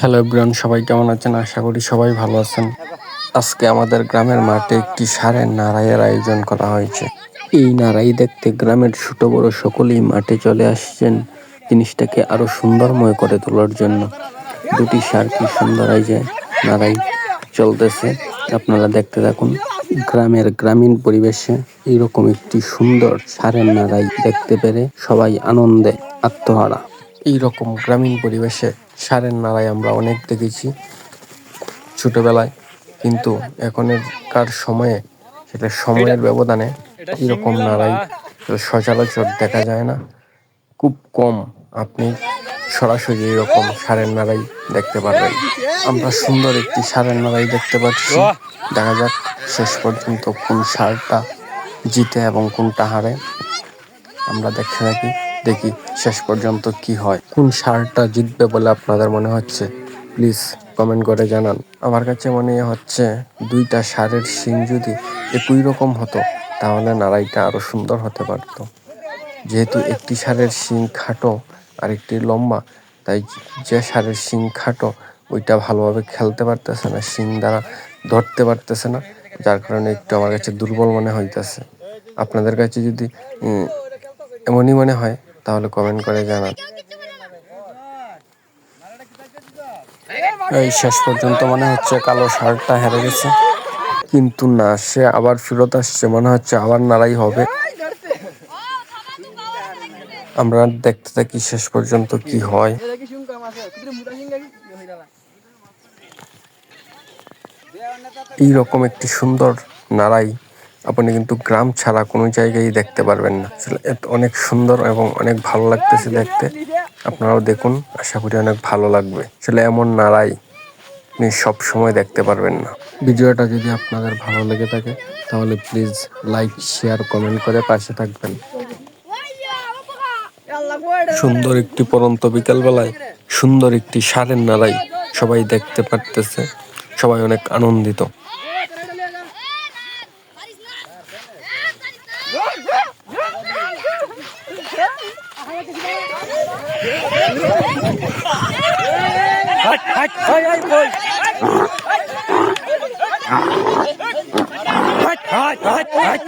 Hello everyone, সবাই কেমন আছেন? আশা করি সবাই ভালো আছেন। আজকে আমাদের গ্রামের মাঠে একটি সারের নারাইয়ের আয়োজন করা হয়েছে। এই নারাই দেখতে গ্রামের ছোট বড় সকলেই মাঠে চলে আসছেন জিনিসটাকে আরও সুন্দরময় করে তোলার জন্য। দুটি সার কি সুন্দর যে নারাই চলতেছে। আপনারা দেখতে থাকুন, গ্রামের গ্রামীণ পরিবেশে এইরকম একটি সুন্দর সারের নারাই দেখতে পেরে সবাই আনন্দে আত্মহারা। এইরকম গ্রামীণ পরিবেশে সারের নাড়াই আমরা অনেক দেখেছি ছোটবেলায়। কিন্তু এখনকার সময়ে সেটা সময়ের ব্যবধানে এরকম নাড়াই সচরাচর দেখা যায় না। খুব কম আপনি সরাসরি এরকম সারের নাড়াই দেখতে পারবেন। আমরা সুন্দর একটি সারের নাড়াই দেখতে পাচ্ছি। দেখা যাক শেষ পর্যন্ত কোন সারটা জিতে এবং কোনটা হারে। আমরা দেখতে থাকি। দেখি শেষ পর্যন্ত কি হয়। কোন সারটা জিতবে বলে আপনাদের মনে হচ্ছে? প্লিজ কমেন্ট করে জানান। আমার কাছে মনে হচ্ছে দুইটা সারের শিং যদি একই রকম হতো, তাহলে নাড়াইটা আরও সুন্দর হতে পারতো। যেহেতু একটি সারের শিং খাটো আর একটি লম্বা, তাই যে সারের শিং খাটো, ওইটা ভালোভাবে খেলতে পারতেছে না, শিং দ্বারা ধরতে পারতেছে না, যার কারণে একটু আমার কাছে দুর্বল মনে হইতেছে। আপনাদের কাছে যদি এমনই মনে হয় তাহলে কমেন্ট করে জানান। এই শেষ পর্যন্ত মনে হচ্ছে কালো শার্টটা হেরে গেছে। কিন্তু না, সে আবার ফেরত আসছে, মনে হচ্ছে আবার নাড়াই হবে। আমরা দেখতে থাকি শেষ পর্যন্ত কি হয়। এইরকম একটি সুন্দর নাড়াই আপনি কিন্তু গ্রাম ছাড়া কোনো জায়গায় দেখতে পারবেন না। অনেক সুন্দর এবং অনেক ভালো লাগতেছে দেখতে। আপনারাও দেখুন, আশা করি অনেক ভালো লাগবে। আসলে এমন নাড়াই আপনি সব সময় দেখতে পারবেন না। ভিডিওটা যদি আপনাদের ভালো লেগে থাকে, তাহলে প্লিজ লাইক, শেয়ার, কমেন্ট করে পাশে থাকবেন। সুন্দর একটি পরন্ত বিকালবেলায়, সুন্দর একটি সারের নাড়াই সবাই দেখতে পারতেছে। সবাই অনেক আনন্দিত। হাট হাট হাই হাই বল হাট হাট হাট হাট